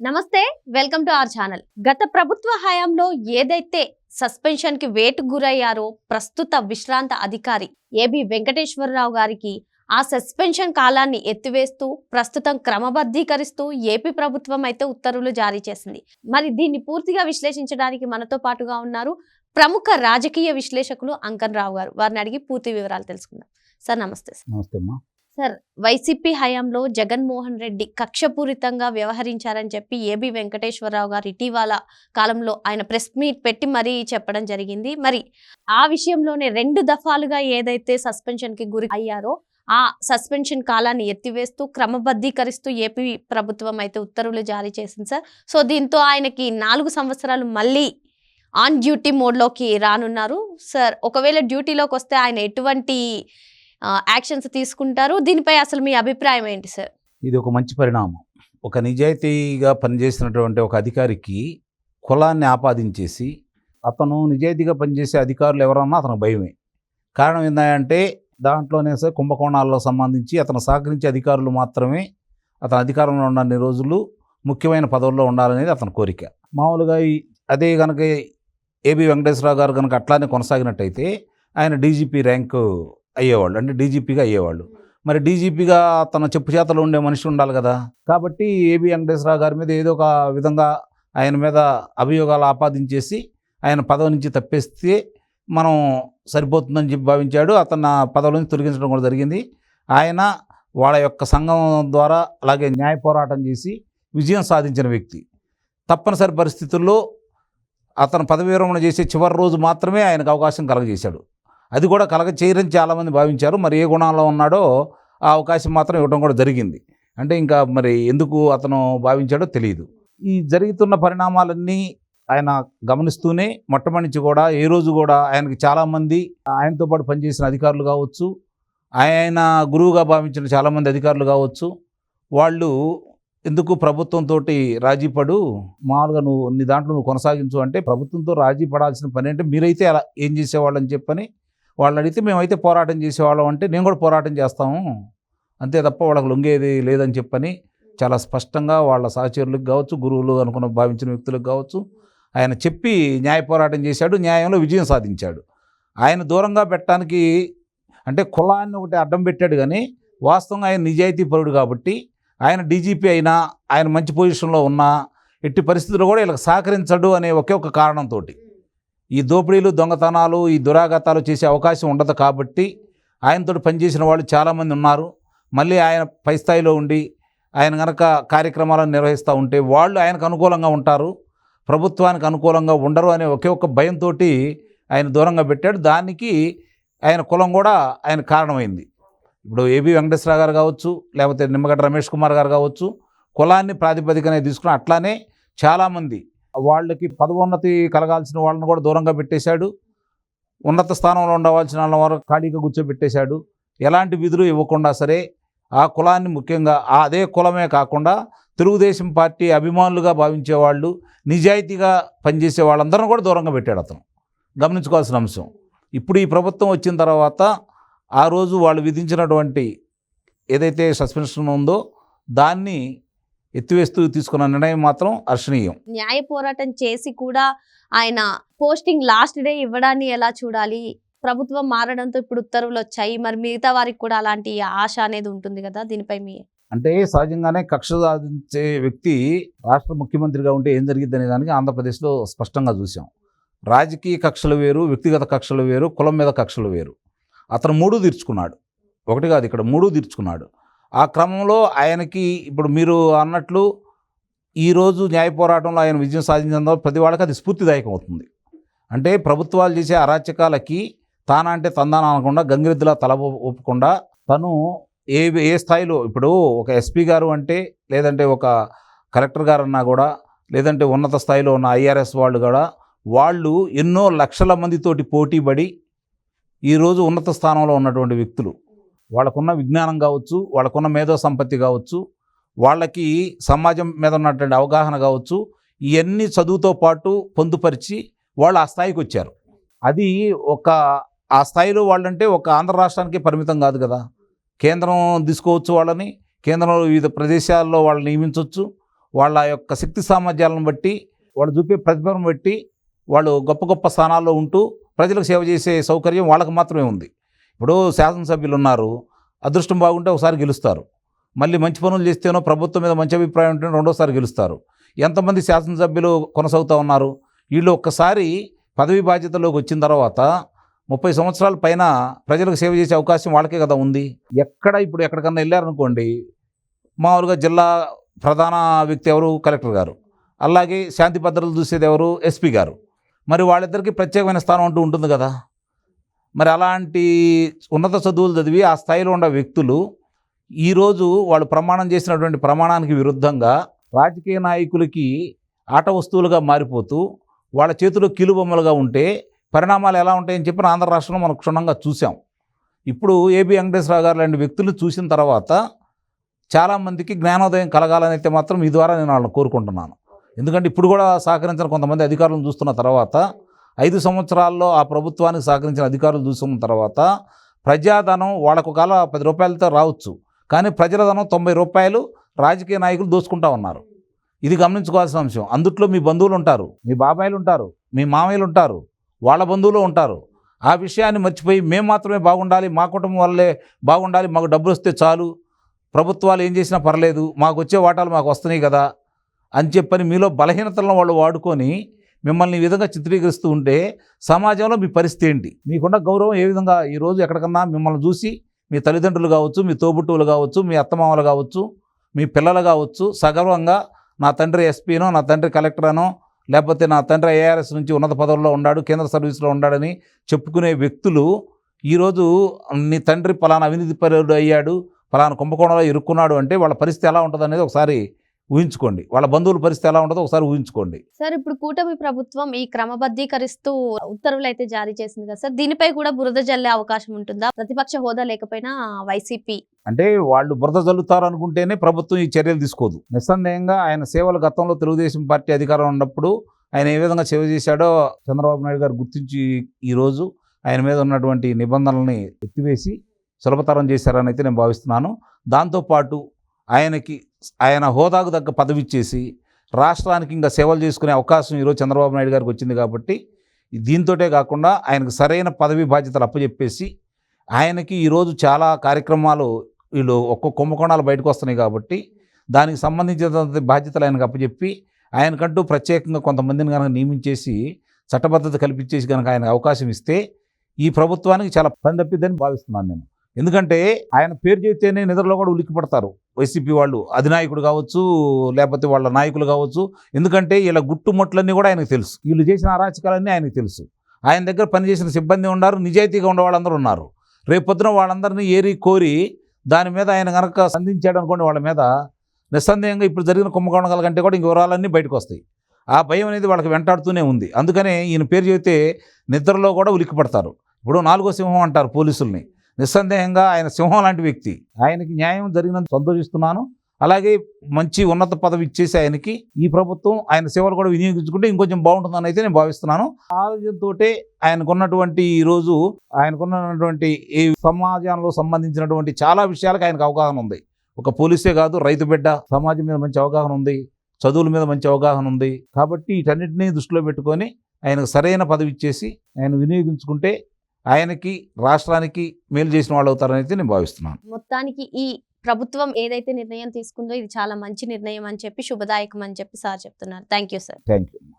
నమస్తే welcome to our channel. గత ప్రభుత్వ హయాంలో ఏదైతే సస్పెన్షన్కి వేటు గురయ్యారో ప్రస్తుత విశ్రాంత అధికారి ఏబి వెంకటేశ్వరరావు గారికి ఆ సస్పెన్షన్ కాలాన్ని ఎత్తివేస్తూ ప్రస్తుతం క్రమబద్ధీకరిస్తూ ఏపీ ప్రభుత్వం అయితే ఉత్తర్వులు జారీ చేసింది. మరి దీన్ని పూర్తిగా విశ్లేషించడానికి మనతో పాటుగా ఉన్నారు ప్రముఖ రాజకీయ విశ్లేషకులు అంకన్ రావు గారు. వారిని అడిగి పూర్తి వివరాలు తెలుసుకుందాం. సార్ నమస్తే నమస్తే అమ్మా. సార్ వైసీపీ హయాంలో జగన్మోహన్ రెడ్డి కక్షపూరితంగా వ్యవహరించారని చెప్పి ఏబి వెంకటేశ్వరరావు గారు ఇటీవల కాలంలో ఆయన ప్రెస్ మీట్ పెట్టి మరీ చెప్పడం జరిగింది. మరి ఆ విషయంలోనే రెండు దఫాలుగా ఏదైతే సస్పెన్షన్కి గురి అయ్యారో ఆ సస్పెన్షన్ కాలాన్ని ఎత్తివేస్తూ క్రమబద్ధీకరిస్తూ ఏపీ ప్రభుత్వం అయితే ఉత్తర్వులు జారీ చేసింది సార్. సో దీంతో ఆయనకి నాలుగు సంవత్సరాలు మళ్ళీ ఆన్ డ్యూటీ మోడ్లోకి రానున్నారు. సార్ ఒకవేళ డ్యూటీలోకి వస్తే ఆయన ఎటువంటి యాక్షన్స్ తీసుకుంటారు. దీనిపై అసలు మీ అభిప్రాయం ఏంటి సార్? ఇది ఒక మంచి పరిణామం. ఒక నిజాయితీగా పనిచేసినటువంటి ఒక అధికారికి కులాన్ని ఆపాదించేసి అతను నిజాయితీగా పనిచేసే అధికారులు ఎవరన్నా అతనికి భయమే. కారణం ఏంటంటే దాంట్లోనే సార్ కుంభకోణాల్లో సంబంధించి అతను సహకరించే అధికారులు మాత్రమే అతను అధికారంలో ఉన్న రోజులు ముఖ్యమైన పదవుల్లో ఉండాలనేది అతని కోరిక. మామూలుగా అదే కనుక ఏబి వెంకటేశ్వరరావు గారు కనుక అట్లానే కొనసాగినట్టయితే ఆయన డీజీపీ ర్యాంకు అయ్యేవాళ్ళు అంటే డీజీపీగా అయ్యేవాళ్ళు. మరి డీజీపీగా తన చెప్పు చేతలో ఉండే మనిషి ఉండాలి కదా. కాబట్టి ఏబి వెంకటేశ్వరరావు గారి మీద ఏదో ఒక విధంగా ఆయన మీద అభియోగాలు ఆపాదించేసి ఆయన పదవి నుంచి తప్పేస్తే మనం సరిపోతుందని చెప్పి భావించాడు. అతను ఆ పదవి నుంచి తొలగించడం కూడా జరిగింది. ఆయన వాళ్ళ యొక్క సంఘం ద్వారా అలాగే న్యాయ పోరాటం చేసి విజయం సాధించిన వ్యక్తి. తప్పనిసరి పరిస్థితుల్లో అతను పదవి విరమణ చేసే చివరి రోజు మాత్రమే ఆయనకు అవకాశం కలగజేశాడు. అది కూడా కలగ చేయరని చాలామంది భావించారు. మరి ఏ గుణాల్లో ఉన్నాడో ఆ అవకాశం మాత్రం ఇవ్వడం కూడా జరిగింది. అంటే ఇంకా మరి ఎందుకు అతను భావించాడో తెలియదు ఈ జరుగుతున్న పరిణామాలన్నీ ఆయన గమనిస్తూనే మొట్టమొదటి కూడా ఏ రోజు కూడా ఆయనకి చాలామంది ఆయనతో పాటు పనిచేసిన అధికారులు కావచ్చు ఆయన గురువుగా భావించిన చాలామంది అధికారులు కావచ్చు వాళ్ళు ఎందుకు ప్రభుత్వంతో రాజీ పడు మామూలుగా నువ్వు నీ దాంట్లో నువ్వు కొనసాగించు అంటే ప్రభుత్వంతో రాజీ పడాల్సిన పని అంటే మీరైతే అలా ఏం చేసేవాళ్ళని చెప్పని వాళ్ళు అడిగితే మేమైతే పోరాటం చేసేవాళ్ళం అంటే నేను కూడా పోరాటం చేస్తాము. అంతే తప్ప వాళ్ళకి లొంగేది లేదని చెప్పని చాలా స్పష్టంగా వాళ్ళ సహచరులకు కావచ్చు గురువులు అనుకున్న భావించిన వ్యక్తులకు కావచ్చు ఆయన చెప్పి న్యాయ పోరాటం చేశాడు న్యాయంలో విజయం సాధించాడు. ఆయన దూరంగా పెట్టడానికి అంటే కులాన్ని ఒకటి అడ్డం పెట్టాడు కానీ వాస్తవంగా ఆయన నిజాయితీ పరుడు కాబట్టి ఆయన డీజీపీ అయినా ఆయన మంచి పొజిషన్లో ఉన్నా ఎట్టి పరిస్థితుల్లో కూడా వీళ్ళకి సహకరించడు అనే ఒకే ఒక కారణంతో ఈ దోపిడీలు దొంగతనాలు ఈ దురాఘాతాలు చేసే అవకాశం ఉండదు కాబట్టి ఆయనతో పనిచేసిన వాళ్ళు చాలామంది ఉన్నారు. మళ్ళీ ఆయన పై స్థాయిలో ఉండి ఆయన కనుక కార్యక్రమాలను నిర్వహిస్తూ ఉంటే వాళ్ళు ఆయనకు అనుకూలంగా ఉంటారు. ప్రభుత్వానికి అనుకూలంగా ఉండరు అనే ఒకే ఒక్క భయంతో ఆయన దూరంగా పెట్టాడు. దానికి ఆయన కులం కూడా ఆయన కారణమైంది. ఇప్పుడు ఏబి వెంకటేశ్వర గారు కావచ్చు లేకపోతే నిమ్మగడ్డ రమేష్ కుమార్ గారు కావచ్చు కులాన్ని ప్రాతిపదికనే తీసుకుని అట్లానే చాలామంది వాళ్ళకి పదవోన్నతి కలగాల్సిన వాళ్ళని కూడా దూరంగా పెట్టేశాడు. ఉన్నత స్థానంలో ఉండవలసిన వాళ్ళ వారు ఖాళీగా కూర్చోబెట్టేశాడు. ఎలాంటి విధులు ఇవ్వకుండా సరే ఆ కులాన్ని ముఖ్యంగా అదే కులమే కాకుండా తెలుగుదేశం పార్టీ అభిమానులుగా భావించేవాళ్ళు నిజాయితీగా పనిచేసే వాళ్ళందరిని కూడా దూరంగా పెట్టాడు అతను. గమనించుకోవాల్సిన అంశం. ఇప్పుడు ఈ ప్రభుత్వం వచ్చిన తర్వాత ఆ రోజు వాళ్ళు విధించినటువంటి ఏదైతే సస్పెన్షన్ ఉందో దాన్ని ఎత్తివేస్తూ తీసుకున్న నిర్ణయం మాత్రం హర్షణీయం. న్యాయ పోరాటం చేసి కూడా ఆయన పోస్టింగ్ లాస్ట్ డే ఇవ్వడాన్ని ఎలా చూడాలి? ప్రభుత్వం మారడంతో ఇప్పుడు ఉత్తర్వులు వచ్చాయి. మరి మిగతా వారికి కూడా అలాంటి ఆశ అనేది ఉంటుంది కదా? దీనిపై మీ అంటే సహజంగానే కక్ష సాధించే వ్యక్తి రాష్ట్ర ముఖ్యమంత్రిగా ఉంటే ఏం జరిగింది అనే దానికి ఆంధ్రప్రదేశ్లో స్పష్టంగా చూసాం రాజకీయ కక్షలు వేరు వ్యక్తిగత కక్షలు వేరు కులం మీద కక్షలు వేరు. అతను మూడు తీర్చుకున్నాడు. ఒకటి కాదు ఇక్కడ మూడు తీర్చుకున్నాడు. ఆ క్రమంలో ఆయనకి ఇప్పుడు మీరు అన్నట్లు ఈరోజు న్యాయ పోరాటంలో ఆయన విజయం సాధించడంలో ప్రతి వాళ్ళకి అది స్ఫూర్తిదాయకం అవుతుంది అంటే ప్రభుత్వాలు చేసే అరాచకాలకి తానా అంటే తందాన అనకుండా గంగిరెద్దులా తల ఒప్పకుండా తను ఏ ఏ స్థాయిలో ఇప్పుడు ఒక ఎస్పీ గారు అంటే లేదంటే ఒక కలెక్టర్ గారు అన్నా కూడా లేదంటే ఉన్నత స్థాయిలో ఉన్న ఐఆర్ఎస్ వాళ్ళు కూడా వాళ్ళు ఎన్నో లక్షల మందితోటి పోటీపడి ఈరోజు ఉన్నత స్థానంలో ఉన్నటువంటి వ్యక్తులు. వాళ్ళకున్న విజ్ఞానం కావచ్చు వాళ్ళకున్న మేధో సంపత్తి కావచ్చు వాళ్ళకి సమాజం మీద ఉన్నటువంటి అవగాహన కావచ్చు ఇవన్నీ చదువుతో పాటు పొందుపరిచి వాళ్ళు ఆ స్థాయికి వచ్చారు. అది ఒక ఆ స్థాయిలో వాళ్ళంటే ఒక ఆంధ్ర రాష్ట్రానికి పరిమితం కాదు కదా. కేంద్రం తీసుకోవచ్చు వాళ్ళని కేంద్రంలో వివిధ ప్రదేశాల్లో వాళ్ళని నియమించవచ్చు వాళ్ళ యొక్క శక్తి సామర్థ్యాలను బట్టి వాళ్ళు చూపే ప్రతిభను బట్టి వాళ్ళు గొప్ప గొప్ప స్థానాల్లో ఉంటూ ప్రజలకు సేవ చేసే సౌకర్యం వాళ్ళకి మాత్రమే ఉంది. ఇప్పుడు శాసనసభ్యులు ఉన్నారు అదృష్టం బాగుంటే ఒకసారి గెలుస్తారు. మళ్ళీ మంచి పనులు చేస్తేనో ప్రభుత్వం మీద మంచి అభిప్రాయం ఉంటే రెండోసారి గెలుస్తారు. ఎంతమంది శాసనసభ్యులు కొనసాగుతూ ఉన్నారు? వీళ్ళు ఒక్కసారి పదవి బాధ్యతలోకి వచ్చిన తర్వాత ముప్పై సంవత్సరాల పైన ప్రజలకు సేవ చేసే అవకాశం వాళ్ళకే కదా ఉంది? ఎక్కడ ఇప్పుడు ఎక్కడికన్నా వెళ్ళారనుకోండి మామూలుగా జిల్లా ప్రధాన వ్యక్తి ఎవరు? కలెక్టర్ గారు. అలాగే శాంతి భద్రతలు చూసేది ఎవరు? ఎస్పీ గారు. మరి వాళ్ళిద్దరికీ ప్రత్యేకమైన స్థానం అంటూ ఉంటుంది కదా? మరి అలాంటి ఉన్నత చదువులు చదివి ఆ స్థాయిలో ఉన్న వ్యక్తులు ఈరోజు వాళ్ళు ప్రమాణం చేసినటువంటి ప్రమాణానికి విరుద్ధంగా రాజకీయ నాయకులకి ఆట వస్తువులుగా మారిపోతూ వాళ్ళ చేతిలో కీలుబొమ్మలుగా ఉంటే పరిణామాలు ఎలా ఉంటాయని చెప్పిన ఆంధ్ర రాష్ట్రంలో మనం క్షుణ్ణంగా చూసాం ఇప్పుడు ఏబి వెంకటేశ్వరరావు గారు లాంటి వ్యక్తులు చూసిన తర్వాత చాలామందికి జ్ఞానోదయం కలగాలని అయితే మాత్రం ఈ ద్వారా నేను వాళ్ళని కోరుకుంటున్నాను. ఎందుకంటే ఇప్పుడు కూడా సహకరించిన కొంతమంది అధికారులను చూస్తున్న తర్వాత ఐదు సంవత్సరాల్లో ఆ ప్రభుత్వానికి సహకరించిన అధికారులు చూసుకున్న తర్వాత ప్రజాధనం వాళ్ళకు కాల పది రూపాయలతో రావచ్చు. కానీ ప్రజల ధనం తొంభై రూపాయలు రాజకీయ నాయకులు దోచుకుంటా ఉన్నారు. ఇది గమనించుకోవాల్సిన అంశం. అందుట్లో మీ బంధువులు ఉంటారు మీ బాబాయిలు ఉంటారు మీ మామయ్యలు ఉంటారు వాళ్ళ బంధువులు ఉంటారు. ఆ విషయాన్ని మర్చిపోయి మేము మాత్రమే బాగుండాలి మా కుటుంబం వల్లే బాగుండాలి మాకు డబ్బులు వస్తే చాలు. ప్రభుత్వాలు ఏం చేసినా పర్లేదు మాకు వచ్చే వాటాలు మాకు వస్తున్నాయి కదా అని చెప్పని మీలో బలహీనతలను వాళ్ళు వాడుకొని మిమ్మల్ని ఈ విధంగా చిత్రీకరిస్తూ ఉంటే సమాజంలో మీ పరిస్థితి ఏంటి? మీకున్న గౌరవం ఏ విధంగా? ఈరోజు ఎక్కడికన్నా మిమ్మల్ని చూసి మీ తల్లిదండ్రులు కావచ్చు మీ తోబుట్టువులు కావచ్చు మీ అత్తమామలు కావచ్చు మీ పిల్లలు కావచ్చు సగర్వంగా నా తండ్రి ఎస్పీనో నా తండ్రి కలెక్టరనో లేకపోతే నా తండ్రి ఐఆర్ఎస్ నుంచి ఉన్నత పదవుల్లో ఉన్నాడు కేంద్ర సర్వీస్లో ఉన్నాడని చెప్పుకునే వ్యక్తులు ఈరోజు నీ తండ్రి పలానా అవినీతి పరుడు అయ్యాడు పలానా కుంభకోణంలో ఇరుక్కున్నాడు అంటే వాళ్ళ పరిస్థితి ఎలా ఉంటుంది అనేది ఒకసారి ఊహించుకోండి. వాళ్ళ బంధువుల పరిస్థితి ఎలా ఉంటుందో ఒకసారి ఊహించుకోండి. సార్ ఇప్పుడు కూటమి ప్రభుత్వం ఈ క్రమబద్ధీకరిస్తూ ఉత్తర్వులు అయితే జారీ చేసింది కదా సార్ దీనిపై కూడా బురద జల్లే అవకాశం ఉంటుందా? ప్రతిపక్ష హోదా లేకపోయినా వైసీపీ అంటే వాళ్ళు బురద జల్లుతారు అనుకుంటేనే ప్రభుత్వం ఈ చర్యలు తీసుకోదు. నిస్సందేహంగా ఆయన సేవలు గతంలో తెలుగుదేశం పార్టీ అధికారం ఉన్నప్పుడు ఆయన ఏ విధంగా సేవ చేశాడో చంద్రబాబు నాయుడు గారు గుర్తించి ఈరోజు ఆయన మీద ఉన్నటువంటి నిబంధనల్ని ఎత్తివేసి సులభతరం చేశారని అయితే నేను భావిస్తున్నాను. దాంతోపాటు ఆయనకి ఆయన హోదాకు తగ్గ పదవి ఇచ్చేసి రాష్ట్రానికి ఇంకా సేవలు చేసుకునే అవకాశం ఈరోజు చంద్రబాబు నాయుడు గారికి వచ్చింది కాబట్టి దీంతోటే కాకుండా ఆయనకు సరైన పదవి బాధ్యతలు అప్పచెప్పేసి ఆయనకి ఈరోజు చాలా కార్యక్రమాలు వీళ్ళు ఒక్కొక్క కుంభకోణాలు బయటకు వస్తున్నాయి కాబట్టి దానికి సంబంధించిన బాధ్యతలు ఆయనకు అప్పచెప్పి ఆయనకంటూ ప్రత్యేకంగా కొంతమందిని కనుక నియమించేసి చట్టబద్ధత కల్పించేసి కనుక ఆయనకు అవకాశం ఇస్తే ఈ ప్రభుత్వానికి చాలా పని తప్పిద్దని భావిస్తున్నాను నేను. ఎందుకంటే ఆయన పేరు చెబితేనే నిద్రలో కూడా ఉలిక్కి పడతారు వైసీపీ వాళ్ళు అధినాయకుడు కావచ్చు లేకపోతే వాళ్ళ నాయకులు కావచ్చు. ఎందుకంటే వీళ్ళ గుట్టుముట్లన్నీ కూడా ఆయనకు తెలుసు. వీళ్ళు చేసిన అరాచకాలన్నీ ఆయనకు తెలుసు. ఆయన దగ్గర పనిచేసిన సిబ్బంది ఉన్నారు నిజాయితీగా ఉండే వాళ్ళందరూ ఉన్నారు. రేపొద్దున వాళ్ళందరినీ ఏరి కోరి దాని మీద ఆయన కనుక సంధించాడు అనుకోండి వాళ్ళ మీద నిస్సందేహంగా ఇప్పుడు జరిగిన కుంభకోణాల కంటే కూడా ఇంక వివరాలన్నీ బయటకు వస్తాయి. ఆ భయం అనేది వాళ్ళకి వెంటాడుతూనే ఉంది. అందుకనే ఈయన పేరు చెబితే నిద్రలో కూడా ఉలిక్కిపడతారు. ఇప్పుడు నాలుగో సింహం అంటారు పోలీసుల్ని. నిస్సందేహంగా ఆయన సింహం లాంటి వ్యక్తి. ఆయనకి న్యాయం జరిగినందుకు సంతోషిస్తున్నాను. అలాగే మంచి ఉన్నత పదవి ఇచ్చేసి ఆయనకి ఈ ప్రభుత్వం ఆయన సేవలు కూడా వినియోగించుకుంటే ఇంకొంచెం బాగుంటుందని అయితే నేను భావిస్తున్నాను. ఆలోచనతో ఆయనకున్నటువంటి ఈరోజు ఆయనకున్నటువంటి ఈ సమాజంలో సంబంధించినటువంటి చాలా విషయాలకు ఆయనకు అవగాహన ఉంది. ఒక పోలీసే కాదు రైతు బిడ్డ. సమాజం మీద మంచి అవగాహన ఉంది. చదువుల మీద మంచి అవగాహన ఉంది. కాబట్టి వీటన్నిటినీ దృష్టిలో పెట్టుకొని ఆయనకు సరైన పదవి ఇచ్చేసి ఆయన వినియోగించుకుంటే ఆయనకి రాష్ట్రానికి మేలు చేసిన వాళ్ళు అవుతారని అయితే నేను భావిస్తున్నాను. మొత్తానికి ఈ ప్రభుత్వం ఏదైతే నిర్ణయం తీసుకుందో ఇది చాలా మంచి నిర్ణయం అని చెప్పి శుభదాయకం అని చెప్పి సార్ చెప్తున్నారు. Thank you sir. Thank you